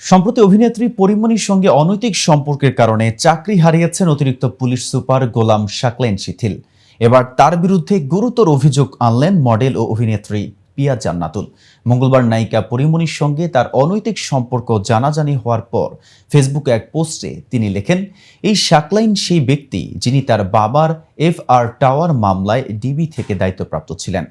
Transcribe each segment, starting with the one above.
সম্প্রতি অভিনেত্রী পরিমণির সঙ্গে অনৈতিক সম্পর্কের কারণে চাকরি হারিয়েছেন অতিরিক্ত পুলিশ সুপার গোলাম শাকলেন শিথিল। এবার তার বিরুদ্ধে গুরুতর অভিযোগ আনলেন মডেল ও অভিনেত্রী পিয়া জান্নাতুল। মঙ্গলবার নায়িকা পরিমণির সঙ্গে তার অনৈতিক সম্পর্ক জানাজানি হওয়ার পর ফেসবুকে এক পোস্টে তিনি লেখেন, এই শাকলাইন সেই ব্যক্তি যিনি তার বাবার এফ আর টাওয়ার মামলায় ডিবি থেকে দায়িত্বপ্রাপ্ত ছিলেন।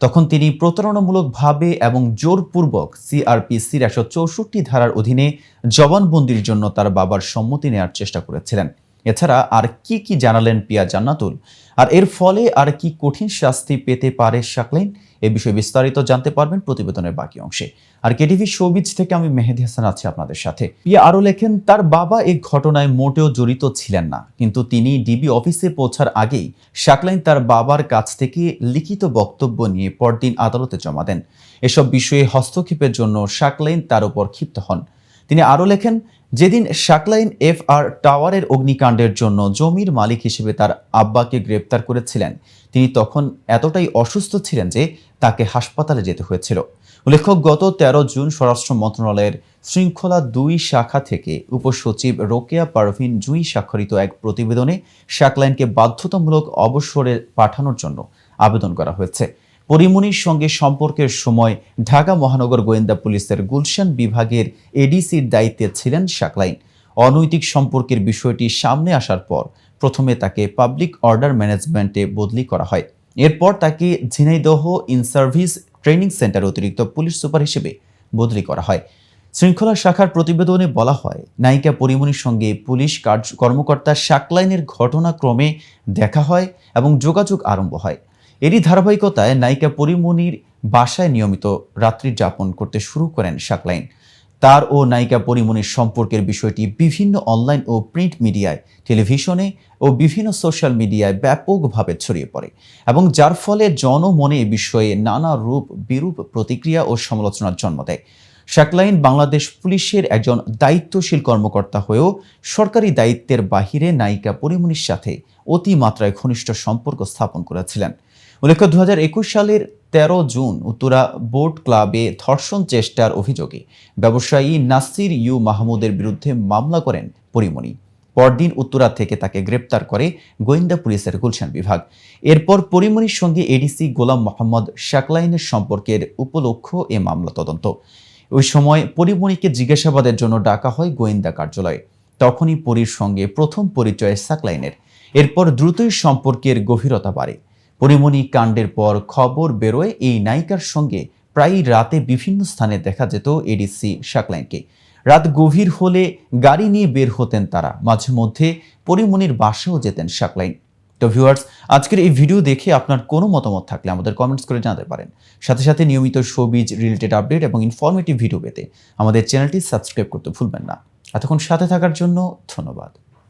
তখন তিনি প্রতারণামূলকভাবে এবং জোরপূর্বক সিআরপিসির একশো চৌষট্টি ধারার অধীনে জবানবন্দির জন্য তার বাবার সম্মতি নেওয়ার চেষ্টা করেছিলেন। এছাড়া আর কি কি জানালেন পিয়া জান্নাতুল? আর এর ফলে আর কি কঠিন শাস্তি পেতে পারে শাকলেন? এ বিষয়ে বিস্তারিত জানতে পারবেন প্রতিবেদনের বাকি অংশে। আর কেটিভি শোবিজ থেকে আমি মেহেদি হাসান আছি আপনাদের সাথে। পিয়া আরও লেখেন, তার বাবা এই ঘটনায় মোটেও জড়িত ছিলেন না, কিন্তু তিনি ডিবি অফিসে পৌঁছার আগেই শাকলাইন তার বাবার কাছ থেকে লিখিত বক্তব্য নিয়ে পরদিন আদালতে জমা দেন। এসব বিষয়ে হস্তক্ষেপের জন্য শাকলাইন তার উপর ক্ষিপ্ত হন। তিনি আরও লেখেন যেদিন শাকলাইন এফ আর টাওয়ারের অগ্নিকাণ্ডের জন্য জমির মালিক হিসেবে তার আব্বাকে গ্রেপ্তার করেছিলেন, তিনি তখন এতটাই অসুস্থ ছিলেন যে তাকে হাসপাতালে যেতে হয়েছিল। উল্লেখ্য, গত তেরো জুন স্বরাষ্ট্র মন্ত্রণালয়ের শৃঙ্খলা দুই শাখা থেকে উপসচিব রোকেয়া পারভিন জুই স্বাক্ষরিত এক প্রতিবেদনে শাকলাইনকে বাধ্যতামূলক অবসরে পাঠানোর জন্য আবেদন করা হয়েছে। পরিমণির সঙ্গে সম্পর্কের সময় ঢাকা মহানগর গোয়েন্দা পুলিশের গুলশান বিভাগের এডিসির দায়িত্বে ছিলেন শাকলাইন। অনৈতিক সম্পর্কের বিষয়টি সামনে আসার পর প্রথমে তাকে পাবলিক অর্ডার ম্যানেজমেন্টে বদলি করা হয়। এরপর তাকে Jhenaidah in service training centre অতিরিক্ত পুলিশ সুপার হিসেবে বদলি করা হয়। শৃঙ্খলা শাখার প্রতিবেদনে বলা হয়, নায়িকা পরিমণির সঙ্গে পুলিশ কার্য, কর্মকর্তা শাকলাইনের ঘটনাক্রমে দেখা হয় এবং যোগাযোগ আরম্ভ হয়। এরই ধারাবাহিকতায় নায়িকা পরিমণির বাসায় নিয়মিত রাত্রি যাপন করতে শুরু করেন শাকলাইন। তার ও নায়িকা পরিমণির সম্পর্কের বিষয়টি বিভিন্ন অনলাইন ও প্রিন্ট মিডিয়ায়, টেলিভিশনে ও বিভিন্ন সোশ্যাল মিডিয়ায় ব্যাপকভাবে ছড়িয়ে পড়ে এবং যার ফলে জনমনে এ বিষয়ে নানা রূপ, বিরূপ প্রতিক্রিয়া ও সমালোচনার জন্ম দেয়। শাকলাইন বাংলাদেশ পুলিশের একজন দায়িত্বশীল কর্মকর্তা হয়েও সরকারি দায়িত্বের বাহিরে নায়িকা পরিমণির সাথে অতিমাত্রায় ঘনিষ্ঠ সম্পর্ক স্থাপন করেছিলেন। উল্লেখ্য, দুহাজার একুশ সালের তেরো জুন উত্তরা বোট ক্লাবে ধর্ষণ চেষ্টার অভিযোগে ব্যবসায়ী নাসির ইউ মাহমুদের বিরুদ্ধে মামলা করেন পরিমণি পরদিন উত্তরা থেকে তাকে গ্রেপ্তার করে গোয়েন্দা পুলিশের গুলশান বিভাগ। এরপর পরিমণির সঙ্গে এডিসি গোলাম মোহাম্মদ শাকলাইনের সম্পর্কের উপলক্ষ এ মামলা তদন্ত। ওই সময় পরিমণিকে জিজ্ঞাসাবাদের জন্য ডাকা হয় গোয়েন্দা কার্যালয়ে। তখনই পরীর সঙ্গে প্রথম পরিচয় সাকলাইনের। এরপর দ্রুতই সম্পর্কের গভীরতা বাড়ে। পরিমণি কাণ্ডের পর খবর বেরোয় এই নায়িকার সঙ্গে। প্রায় রাতে বিভিন্ন স্থানে দেখা যেত এডিসি শাকলাইনকে রাত গভীর হলে গাড়ি নিয়ে বের হতেন তারা। মাঝে মধ্যে পরিমণির বাসাও যেতেন শাকলাইন তো ভিউয়ার্স আজকের এই ভিডিও দেখে আপনার কোনো মতামত থাকলে আমাদের কমেন্টস করে জানাতে পারেন। সাথে সাথে নিয়মিত শোবিজ রিলেটেড আপডেট এবং ইনফরমেটিভ ভিডিও পেতে আমাদের চ্যানেলটি সাবস্ক্রাইব করতে ভুলবেন না। এতক্ষণ সাথে থাকার জন্য ধন্যবাদ।